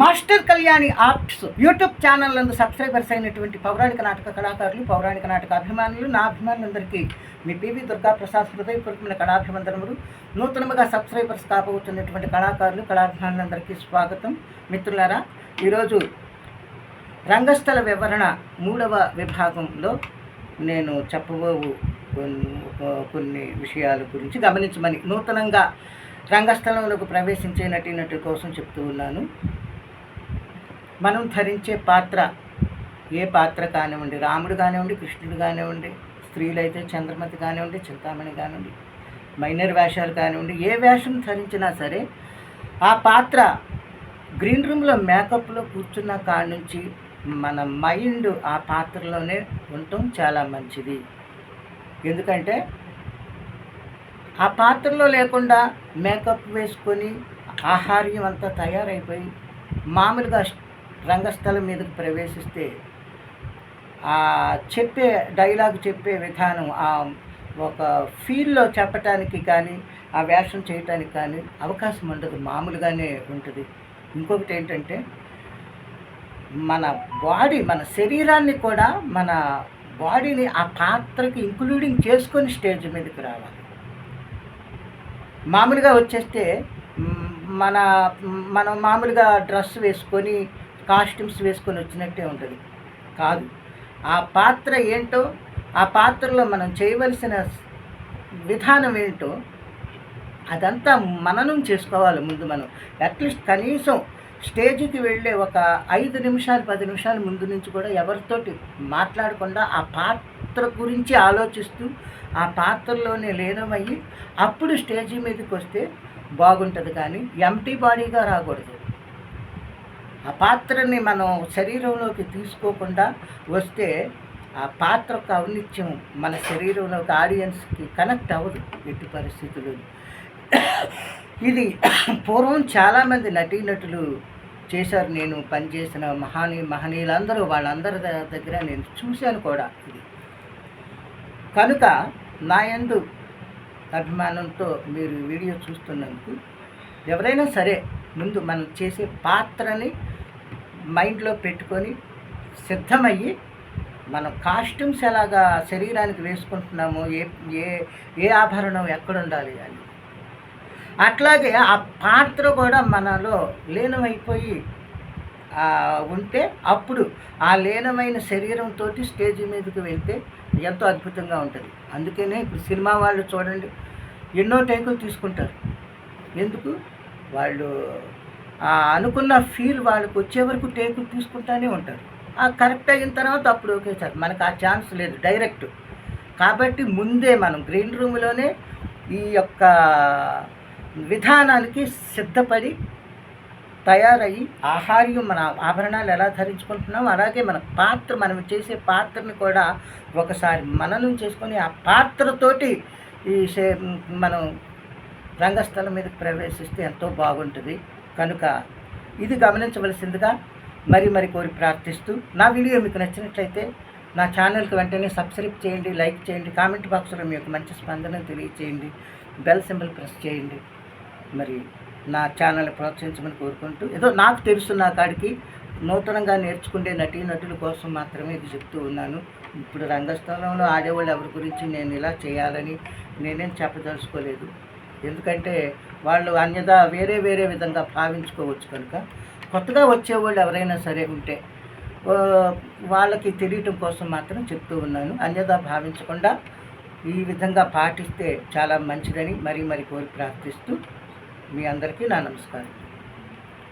Master Kalyani arts YouTube channel నందు subscribers అయినటువంటి పౌరాణిక నాటక కళాకారులు పౌరాణిక నాటక అభిమానులు నా అభిమానులందరికీ మీ పివి దుర్గా ప్రసాద్ హృదయపూర్వకమైన కళాభివందనములు. నూతనముగా సబ్స్క్రైబర్స్ కాబోతున్నటువంటి కళాకారులు కళాభిమానులందరికీ స్వాగతం. మిత్రులారా ఈరోజు రంగస్థల వివరణ మూడవ విభాగంలో నేను చెప్పబోవు కొన్ని కొన్ని విషయాల గురించి గమనించమని నూతనంగా రంగస్థలంలోకి ప్రవేశించే నటీనటుల కోసం చెప్తూ ఉన్నాను. మనం ధరించే పాత్ర ఏ పాత్ర కానివ్వండి రాముడు కానివ్వండి కృష్ణుడు కానివ్వండి స్త్రీలైతే చంద్రమతి కానివ్వండి చింతామణి కానివ్వండి మైనర్ వేషాలు కానివ్వండి ఏ వేషం ధరించినా సరే ఆ పాత్ర గ్రీన్ రూమ్లో మేకప్లో కూర్చున్న కాడ నుంచి మన మైండ్ ఆ పాత్రలోనే ఉండటం చాలా మంచిది. ఎందుకంటే ఆ పాత్రలో లేకుండా మేకప్ వేసుకొని ఆహార్యం అంతా తయారైపోయి మామూలుగా రంగస్థలం మీదకి ప్రవేశిస్తే ఆ చెప్పే డైలాగ్ చెప్పే విధానం ఆ ఒక ఫీల్లో చెప్పటానికి కానీ ఆ వేషం చేయటానికి కానీ అవకాశం ఉండదు. మామూలుగానే ఉంటుంది. ఇంకొకటి ఏంటంటే మన బాడీ మన శరీరాన్ని కూడా మన బాడీని ఆ పాత్రకి ఇంక్లూడింగ్ చేసుకొని స్టేజ్ మీదకి రావాలి. మామూలుగా వచ్చేస్తే మన మనం మామూలుగా డ్రెస్ వేసుకొని కాస్ట్యూమ్స్ వేసుకొని వచ్చినట్టే ఉంటుంది. కాదు. ఆ పాత్ర ఏంటో ఆ పాత్రలో మనం చేయవలసిన విధానం ఏంటో అదంతా మననం చేసుకోవాలి ముందు మనం. అట్లీస్ట్ కనీసం స్టేజ్కి వెళ్ళే ఒక ఐదు నిమిషాలు పది నిమిషాల ముందు నుంచి కూడా ఎవరితోటి మాట్లాడకుండా ఆ పాత్ర పాత్ర గురించి ఆలోచిస్తూ ఆ పాత్రలోనే లీనమయ్యి అప్పుడు స్టేజీ మీదకి వస్తే బాగుంటుంది కానీ ఎంటీ బాడీగా రాకూడదు. ఆ పాత్రని మనం శరీరంలోకి తీసుకోకుండా వస్తే ఆ పాత్ర యొక్క ఔన్నిత్యం మన శరీరంలోకి ఆడియన్స్కి కనెక్ట్ అవ్వదు ఎట్టి పరిస్థితులు ఇది పూర్వం చాలామంది నటీనటులు చేశారు. నేను పనిచేసిన మహానీ మహనీయులందరూ వాళ్ళందరి దగ్గర నేను చూశాను కూడా ఇది. కనుక నా యందు అభిమానంతో మీరు వీడియో చూస్తున్నందుకు ఎవరైనా సరే ముందు మనం చేసే పాత్రని మైండ్లో పెట్టుకొని సిద్ధమయ్యి మనం కాస్ట్యూమ్స్ ఎలాగా శరీరానికి వేసుకుంటున్నాము ఏ ఏ ఏ ఆభరణం ఎక్కడ ఉండాలి అని. అట్లాగే ఆ పాత్ర కూడా మనలో లీనమైపోయి ఉంటే అప్పుడు ఆ లీనమైన శరీరంతో స్టేజ్ మీదకి వెళ్తే ఎంతో అద్భుతంగా ఉంటుంది. అందుకనే ఇప్పుడు సినిమా వాళ్ళు చూడండి ఎన్నో టేకులు తీసుకుంటారు. ఎందుకు? వాళ్ళు అనుకున్న ఫీల్ వాళ్ళకి వచ్చే వరకు టేకులు తీసుకుంటానే ఉంటారు. ఆ కరెక్ట్ అయిన తర్వాత అప్పుడు ఓకే సార్ మనకు ఆ ఛాన్స్ లేదు డైరెక్ట్. కాబట్టి ముందే మనం గ్రీన్ రూమ్లోనే ఈ యొక్క విధానానికి సిద్ధపడి తయారయ్యి ఆహార్యం మన ఆభరణాలు ఎలా ధరించుకుంటున్నామో అలాగే మన పాత్ర మనం చేసే పాత్రని కూడా ఒకసారి మననం చేసుకొని ఆ పాత్రతోటి ఈ మనం రంగస్థలం మీద ప్రవేశిస్తే ఎంతో బాగుంటుంది. కనుక ఇది గమనించవలసిందిగా మరి మరి కోరి ప్రార్థిస్తూ నా వీడియో మీకు నచ్చినట్లయితే నా ఛానల్కి వెంటనే సబ్స్క్రైబ్ చేయండి లైక్ చేయండి కామెంట్ బాక్స్లో మీ యొక్క మంచి స్పందన తెలియచేయండి. బెల్ సింబల్ ప్రెస్ చేయండి. మరి నా ఛానల్ ప్రోత్సహించమని కోరుకుంటూ ఏదో నాకు తెలుసు నా కాడికి నూతనంగా నేర్చుకునే నటీ నటుల కోసం మాత్రమే ఇది చెప్తూ ఉన్నాను. ఇప్పుడు రంగస్థలంలో ఆడేవాళ్ళు ఎవరి గురించి నేను ఇలా చేయాలని నేనేం చెప్పదలుచుకోలేదు. ఎందుకంటే వాళ్ళు అన్యదా వేరే వేరే విధంగా భావించుకోవచ్చు కనుక. కొత్తగా వచ్చేవాళ్ళు ఎవరైనా సరే ఉంటే వాళ్ళకి తెలియటం కోసం మాత్రం చెప్తూ ఉన్నాను. అన్యదా భావించకుండా ఈ విధంగా పాటిస్తే చాలా మంచిదని మరీ మరి కోరి ప్రార్థిస్తూ మీ అందరికీ నా నమస్కారం.